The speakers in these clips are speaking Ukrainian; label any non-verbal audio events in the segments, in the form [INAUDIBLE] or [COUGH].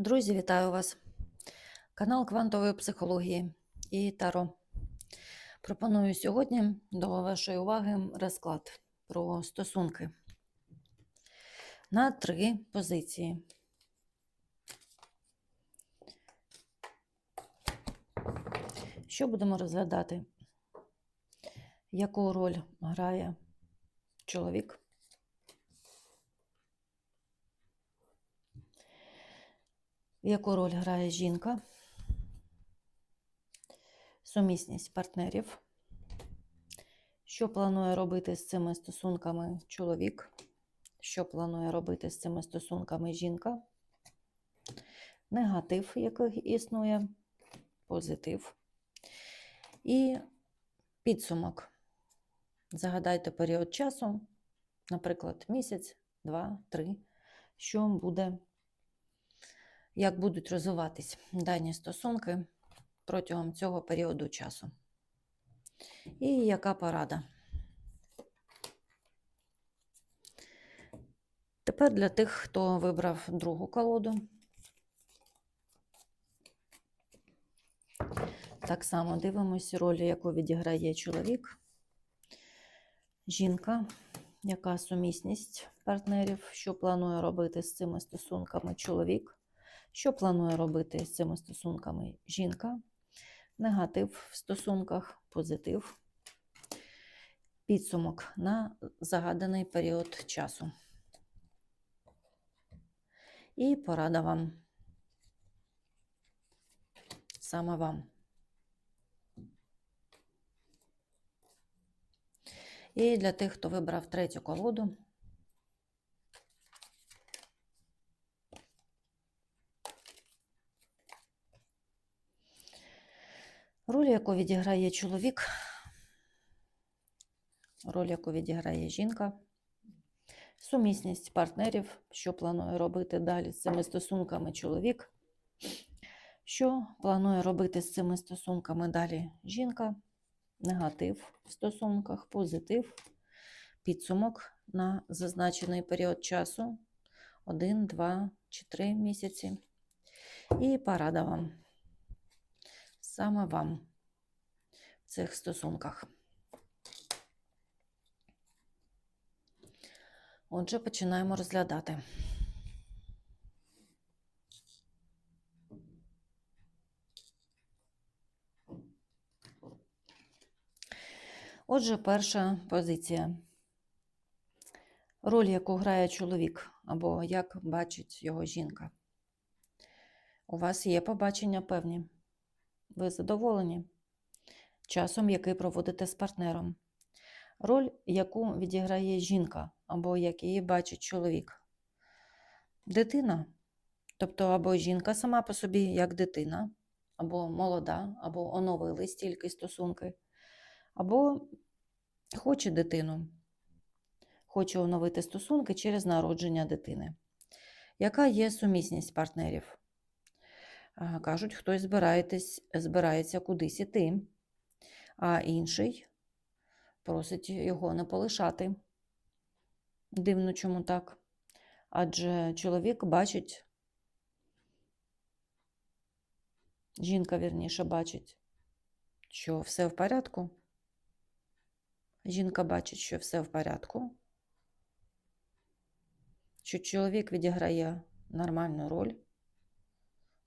Друзі, вітаю вас! Канал квантової психології і Таро. Пропоную сьогодні до вашої уваги розклад про стосунки на три позиції. Що будемо розглядати? Яку роль грає чоловік? Яку роль грає жінка? Сумісність партнерів. Що планує робити з цими стосунками чоловік? Що планує робити з цими стосунками жінка? Негатив, який існує, позитив. І підсумок. Загадайте період часу, наприклад, місяць, два, три, що буде як будуть розвиватись дані стосунки протягом цього періоду часу. І яка порада? Тепер для тих, хто вибрав другу колоду. Так само дивимося роль, яку відіграє чоловік, жінка, яка сумісність партнерів, що планує робити з цими стосунками чоловік. Що планує робити з цими стосунками жінка? Негатив в стосунках, позитив, підсумок на загаданий період часу. І порада вам. Саме вам. І для тих, хто вибрав третю колоду. Роль, яку відіграє чоловік, роль, яку відіграє жінка, сумісність партнерів, що планує робити далі з цими стосунками чоловік, що планує робити з цими стосунками далі жінка, негатив в стосунках, позитив, підсумок на зазначений період часу. 1, 2 чи 3 місяці. І порада вам саме вам в цих стосунках. Отже, починаємо розглядати. Отже, перша позиція. Роль, яку грає чоловік, або як бачить його жінка. У вас є побачення певні. Ви задоволені часом, який проводите з партнером. Роль, яку відіграє жінка, або як її бачить чоловік. Дитина. Тобто, або жінка сама по собі, як дитина, або молода, або оновили стільки стосунки, або хоче дитину, хоче оновити стосунки через народження дитини. Яка є сумісність партнерів? Кажуть, хтось збирається кудись іти, а інший просить його не полишати. Дивно, чому так? Адже чоловік бачить, жінка вірніше бачить, що все в порядку. Жінка бачить, що все в порядку, що чоловік відіграє нормальну роль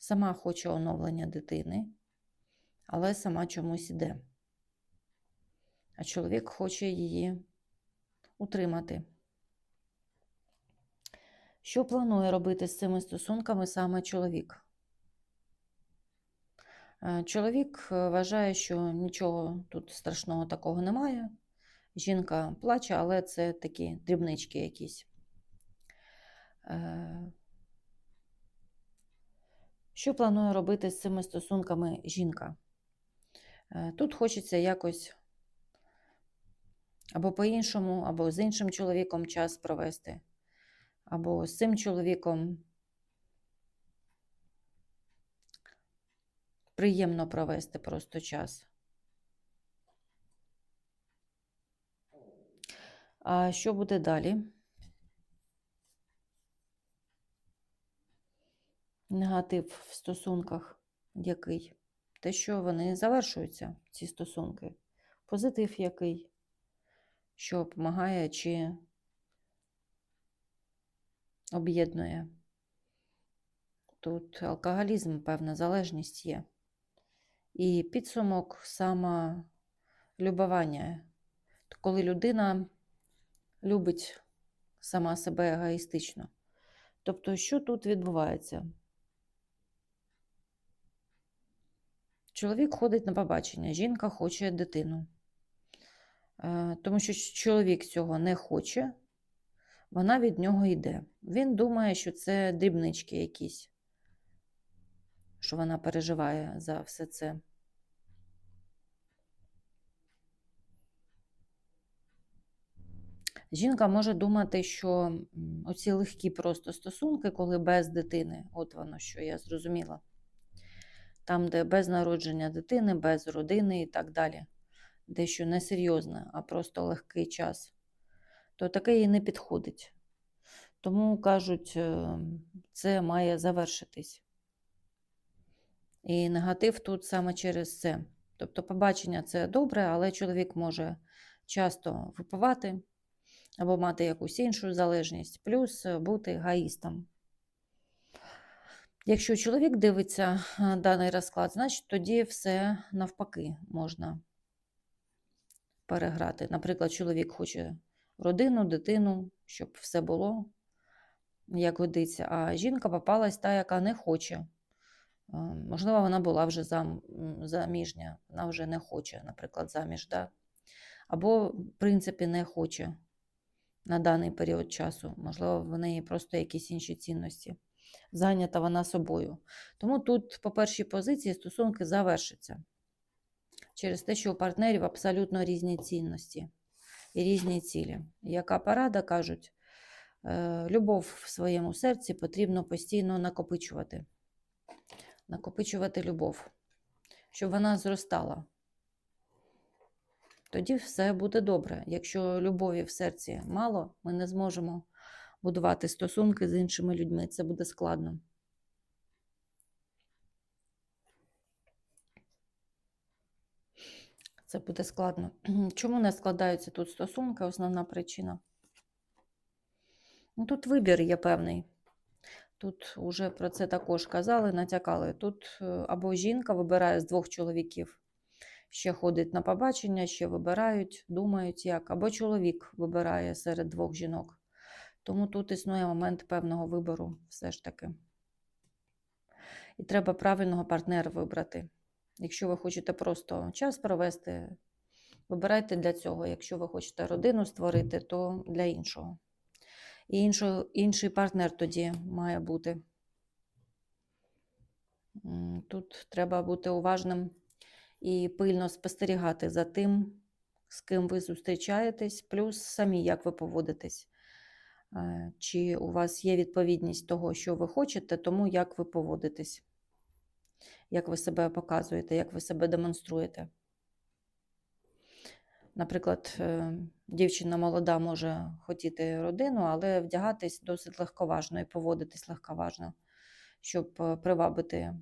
сама хоче оновлення дитини, але сама чомусь іде. А чоловік хоче її утримати. Що планує робити з цими стосунками саме чоловік? Е, чоловік е, вважає, що нічого тут страшного такого немає. Жінка плаче, але це такі дрібнички якісь. Що планує робити з цими стосунками жінка? Е, тут хочеться якось або по-іншому, або з іншим чоловіком час провести, або з цим чоловіком приємно провести просто час. А що буде далі? Негатив в стосунках який? Те, що вони завершуються, ці стосунки. Позитив який? Що допомагає чи об'єднує. Тут алкоголізм, певна залежність є. І підсумок самолюбування. Коли людина любить сама себе егоїстично. Тобто, що тут відбувається? Чоловік ходить на побачення, жінка хоче дитину. Е, Тому що чоловік цього не хоче, вона від нього йде. Він думає, що це дрібнички якісь, що вона переживає за все це. Жінка може думати, що оці легкі просто стосунки, коли без дитини, от воно що я зрозуміла. Там, де без народження дитини, без родини і так далі, дещо несерйозне, а просто легкий час, то таке їй не підходить. Тому кажуть, е, це має завершитись. І негатив тут саме через це. Тобто, побачення це добре, але чоловік може часто випивати або мати якусь іншу залежність, плюс бути егоїстом. Якщо чоловік дивиться е, даний розклад, значить тоді все навпаки можна переграти. Наприклад, чоловік хоче родину, дитину, щоб все було, як годиться, а жінка попалась та, яка не хоче. Е, Можливо, вона була вже зам, заміжня, вона вже не хоче, наприклад, заміж, да? або, в принципі, не хоче на даний період часу. Можливо, в неї просто якісь інші цінності. Зайнята вона собою. Тому тут, по першій позиції, стосунки завершаться через те, що у партнерів абсолютно різні цінності і різні цілі. Яка порада кажуть, е, любов в своєму серці потрібно постійно накопичувати. Накопичувати любов, щоб вона зростала. Тоді все буде добре. Якщо любові в серці мало, ми не зможемо будувати стосунки з іншими людьми. Це буде складно. Це буде складно. [CLEARS THROAT] Чому не складаються тут стосунки? Основна причина. Ну, Тут вибір є певний. Тут вже про це також казали, натякали. Тут е, або жінка вибирає з двох чоловіків, ще ходить на побачення, ще вибирають, думають як, або чоловік вибирає серед двох жінок. Тому тут існує момент певного вибору все ж таки. І треба правильного партнера вибрати. Якщо ви хочете просто час провести, вибирайте для цього. Якщо ви хочете родину створити, то для іншого. І іншо, інший партнер тоді має бути. Тут треба бути уважним і пильно спостерігати за тим, з ким ви зустрічаєтесь, плюс самі, як ви поводитесь. Е, Чи у вас є відповідність того, що ви хочете, тому як ви поводитесь, як ви себе показуєте, як ви себе демонструєте. Наприклад, е, дівчина молода може хотіти родину, але вдягатись досить легковажно і поводитись легковажно, щоб е, привабити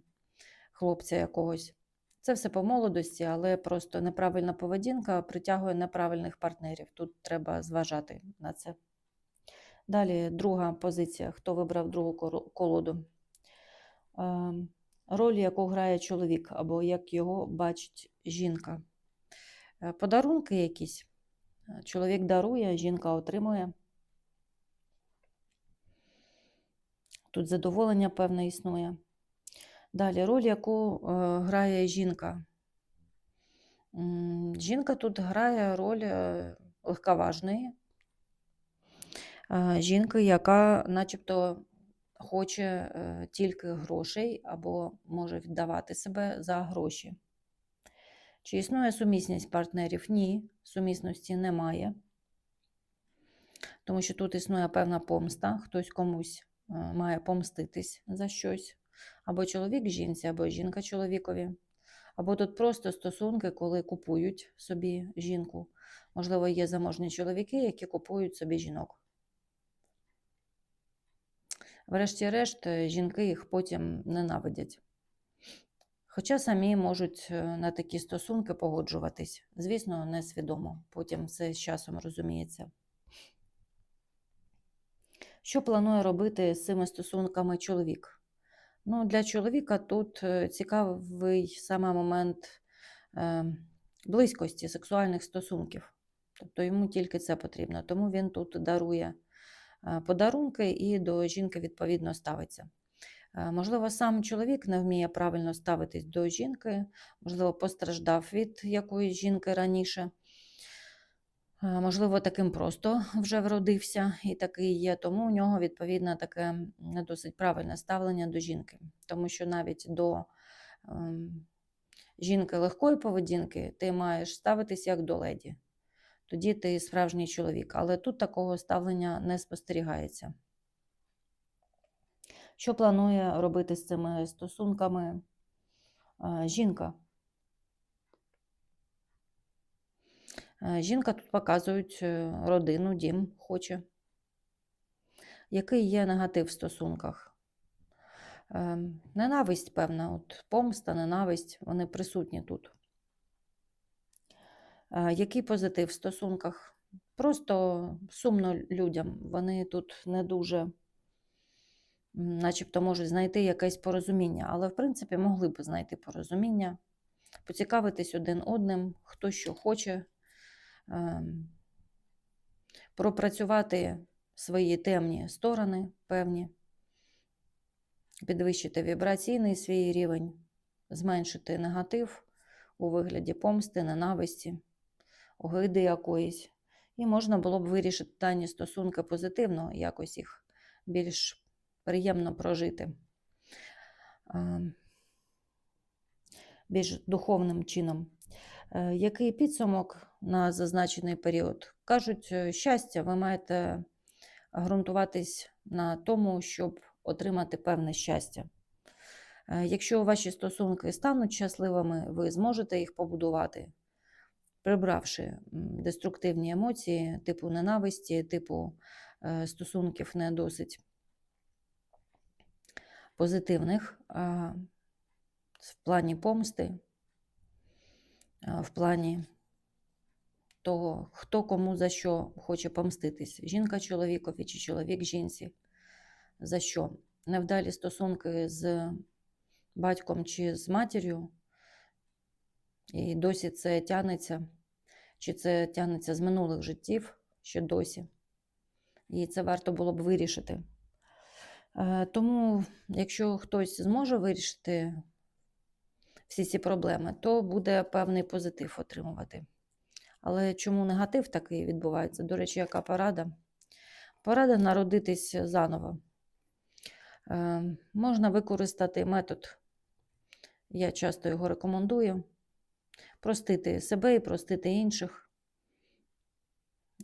хлопця якогось. Це все по молодості, але просто неправильна поведінка притягує неправильних партнерів. Тут треба зважати на це. Далі друга позиція. Хто вибрав другу колоду? Е, Роль, яку грає чоловік, або як його бачить жінка. Е, Подарунки якісь. Е, Чоловік дарує, жінка отримує. Тут задоволення певне існує. Далі роль, яку е, грає жінка. Жінка тут грає роль легковажної. Жінки, яка начебто хоче е, тільки грошей або може віддавати себе за гроші. Чи існує сумісність партнерів? Ні, сумісності немає. Тому що тут існує певна помста, хтось комусь е, має помститись за щось. Або чоловік жінці, або жінка чоловікові. Або тут просто стосунки, коли купують собі жінку. Можливо, є заможні чоловіки, які купують собі жінок. Врешті-решт, е, жінки їх потім ненавидять. Хоча самі можуть е, на такі стосунки погоджуватись. Звісно, несвідомо. Потім все з часом розуміється. Що планує робити з цими стосунками чоловік? Ну, для чоловіка тут е, цікавий саме момент близькості сексуальних стосунків. Тобто йому тільки це потрібно. Тому він тут дарує подарунки і до жінки відповідно ставиться. Е, Можливо, сам чоловік не вміє правильно ставитись до жінки, можливо, постраждав від якоїсь жінки раніше. Е, Можливо, таким просто вже вродився і такий є, тому у нього відповідно таке не досить правильне ставлення до жінки. Тому що навіть до ем, жінки легкої поведінки ти маєш ставитись як до леді. Тоді ти справжній чоловік. Але тут такого ставлення не спостерігається. Що планує робити з цими стосунками е, жінка? Е, Жінка тут показують е, родину, дім хоче. Який є негатив в стосунках? Е, Ненависть, певна, от помста, ненависть, вони присутні тут. Е, Який позитив в стосунках? Просто сумно людям. Вони тут не дуже, начебто, можуть знайти якесь порозуміння, але в принципі могли б знайти порозуміння, поцікавитись один одним, хто що хоче, ем, пропрацювати свої темні сторони певні, підвищити вібраційний свій рівень, зменшити негатив у вигляді помсти, ненависті, огиди якоїсь. І можна було б вирішити дані стосунки позитивно, якось їх більш приємно прожити. Більш духовним чином. Е, Який підсумок на зазначений період? Кажуть, е, щастя, ви маєте ґрунтуватись на тому, щоб отримати певне щастя. Е, Якщо ваші стосунки стануть щасливими, ви зможете їх побудувати, прибравши деструктивні емоції, типу ненависті, типу е, стосунків не досить позитивних в плані помсти, в плані того, хто кому за що хоче помститись. Жінка чоловікові чи чоловік жінці. За що? Невдалі стосунки з батьком чи з матір'ю, і досі це тягнеться, чи це тягнеться з минулих життів ще досі. І це варто було б вирішити. Е, Тому, якщо хтось зможе вирішити всі ці проблеми, то буде певний позитив отримувати. Але чому негатив такий відбувається? До речі, яка порада? Порада народитись заново. Е, Можна використати метод, я часто його рекомендую, простити себе і простити інших.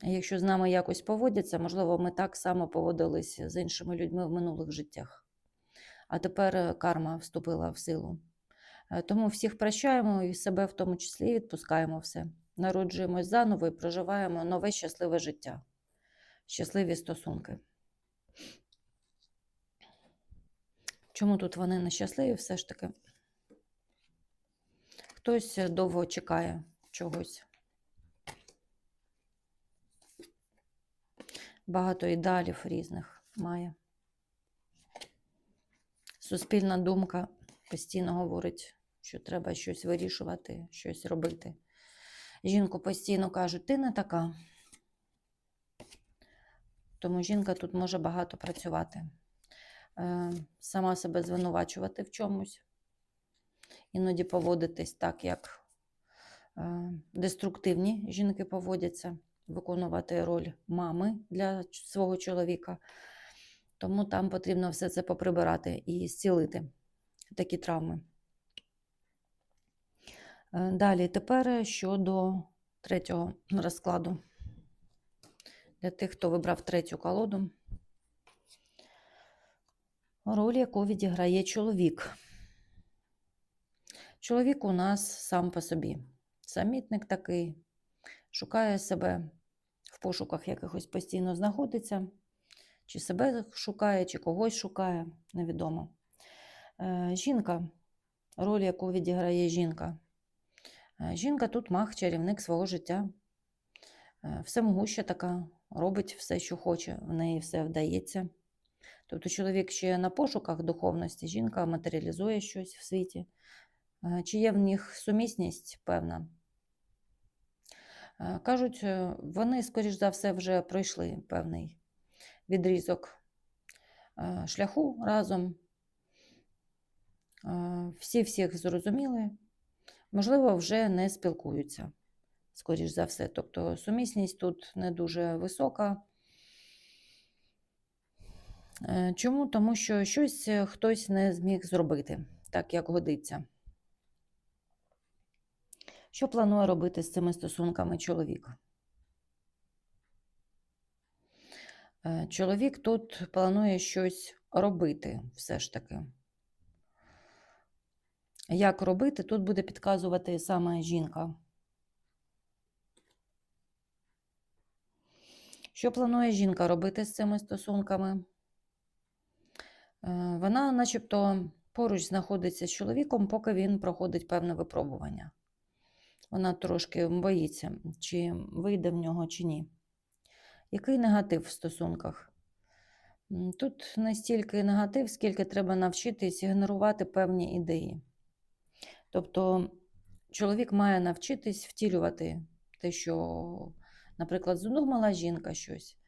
Якщо з нами якось поводяться, можливо, ми так само поводилися з іншими людьми в минулих життях. А тепер е, карма вступила в силу. Е, Тому всіх прощаємо і себе в тому числі відпускаємо все. Народжуємось заново і проживаємо нове щасливе життя, щасливі стосунки. Чому тут вони нещасливі все ж таки? Хтось довго чекає чогось. Багато ідеалів різних має. Суспільна думка постійно говорить, що треба щось вирішувати, щось робити. Жінку постійно кажуть, ти не така. Тому жінка тут може багато працювати, Е, сама себе звинувачувати в чомусь, іноді поводитись так, як е, деструктивні жінки поводяться, виконувати роль мами для свого чоловіка. Тому там потрібно все це поприбирати і зцілити такі травми. Е, Далі, тепер щодо третього розкладу. Для тих, хто вибрав третю колоду. Роль, яку відіграє чоловік. Чоловік у нас сам по собі. Самітник такий, шукає себе в пошуках якихось постійно знаходиться. Чи себе шукає, чи когось шукає, невідомо. Е, Жінка, роль, яку відіграє жінка. Е, Жінка тут маг, чарівник свого життя. Е, Всемогуща така, робить все, що хоче, в неї все вдається. Тобто чоловік ще на пошуках духовності, жінка матеріалізує щось в світі. Е, Чи є в них сумісність певна? Е, Кажуть, е, вони, скоріш за все, вже пройшли певний відрізок шляху разом. Всі всіх зрозуміли, можливо, вже не спілкуються, скоріш за все. Тобто сумісність тут не дуже висока. Чому? Тому що щось хтось не зміг зробити так, як годиться. Що планує робити з цими стосунками чоловік? Е, Чоловік тут планує щось робити все ж таки. Як робити, тут буде підказувати саме жінка. Що планує жінка робити з цими стосунками? Е, Вона, начебто, поруч знаходиться з чоловіком, поки він проходить певне випробування. Вона трошки боїться, чи вийде в нього, чи ні. Який негатив в стосунках? Тут не стільки негатив, скільки треба навчитись ігнорувати певні ідеї. Тобто чоловік має навчитись втілювати те, що, наприклад, задумала жінка щось,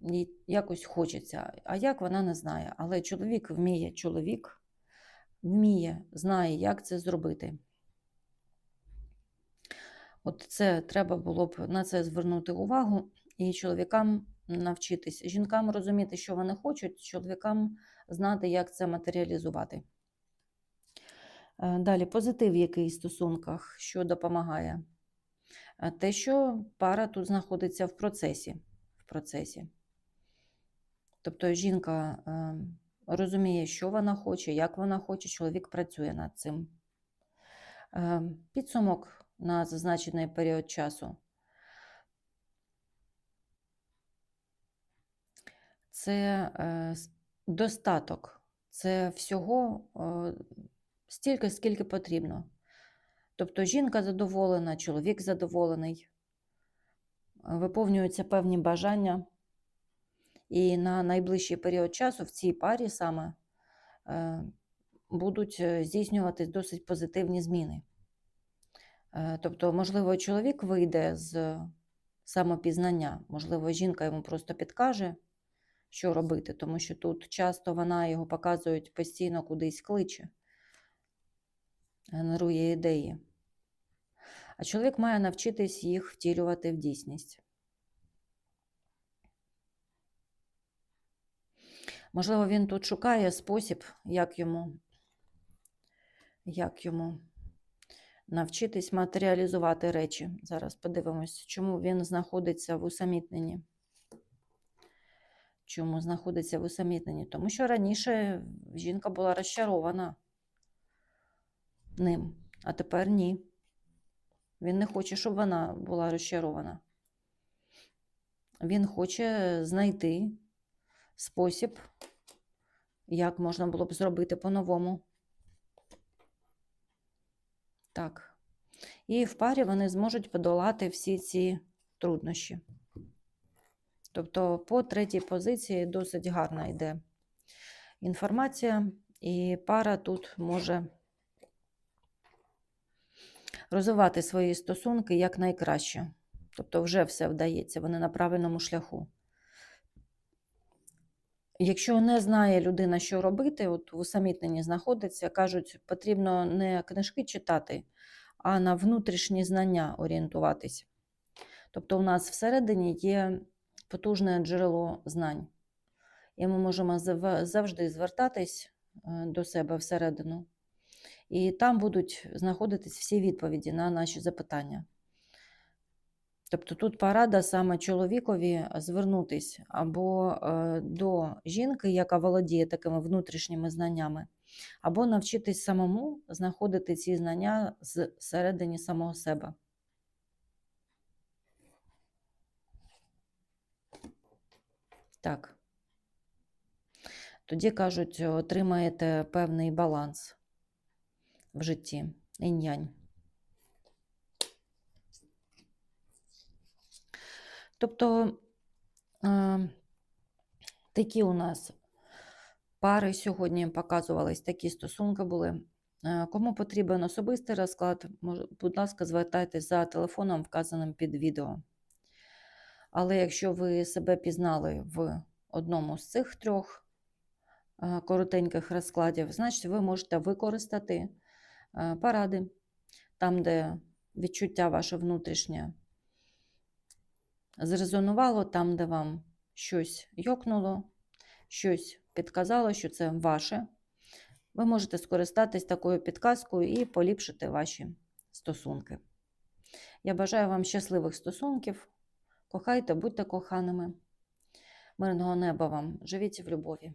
їй якось хочеться, а як вона не знає. Але чоловік вміє, чоловік вміє, знає, як це зробити. От це треба було б на це звернути увагу і чоловікам навчитись, жінкам розуміти, що вони хочуть, чоловікам знати, як це матеріалізувати. Е, Далі позитив, який в стосунках, що допомагає. Е, Те, що пара тут знаходиться в процесі. В процесі. Тобто жінка е, розуміє, що вона хоче, як вона хоче, чоловік працює над цим. Підсумок на зазначений період часу. Це е, достаток, це всього е, стільки, скільки потрібно. Тобто жінка задоволена, чоловік задоволений, виповнюються певні бажання, і на найближчий період часу в цій парі саме е, будуть здійснюватись досить позитивні зміни. Е, Тобто, можливо, чоловік вийде з самопізнання, можливо, жінка йому просто підкаже, що робити, тому що тут часто вона його показують постійно кудись кличе, генерує ідеї. А чоловік має навчитись їх втілювати в дійсність. Можливо, він тут шукає спосіб, як йому, як йому навчитись матеріалізувати речі. Зараз подивимось, чому він знаходиться в усамітненні. Чому знаходиться в усамітненні? Тому що раніше жінка була розчарована ним, а тепер ні. Він не хоче, щоб вона була розчарована. Він хоче знайти спосіб, як можна було б зробити по-новому. Так. І в парі вони зможуть подолати всі ці труднощі. Тобто, по третій позиції досить гарна йде інформація, і пара тут може розвивати свої стосунки якнайкраще. Тобто, вже все вдається, вони на правильному шляху. Якщо не знає людина, що робити, от в усамітненні знаходиться, кажуть, потрібно не книжки читати, а на внутрішні знання орієнтуватись. Тобто, у нас всередині є потужне джерело знань, і ми можемо завжди звертатись е, до себе всередину, і там будуть знаходитись всі відповіді на наші запитання. Тобто тут порада саме чоловікові звернутись або е, до жінки, яка володіє такими внутрішніми знаннями, або навчитись самому знаходити ці знання зсередині самого себе. Так. Тоді кажуть, отримаєте певний баланс в житті. Інь-янь. Тобто е, такі у нас пари сьогодні показувались, такі стосунки були. Е, Кому потрібен особистий розклад, будь ласка, звертайтесь за телефоном, вказаним під відео. Але якщо ви себе пізнали в одному з цих трьох е, коротеньких розкладів, значить ви можете використати е, поради там, де відчуття ваше внутрішнє зрезонувало, там, де вам щось йокнуло, щось підказало, що це ваше. Ви можете скористатись такою підказкою і поліпшити ваші стосунки. Я бажаю вам щасливих стосунків. Кохайте, будьте коханими. Мирного неба вам. Живіть в любові.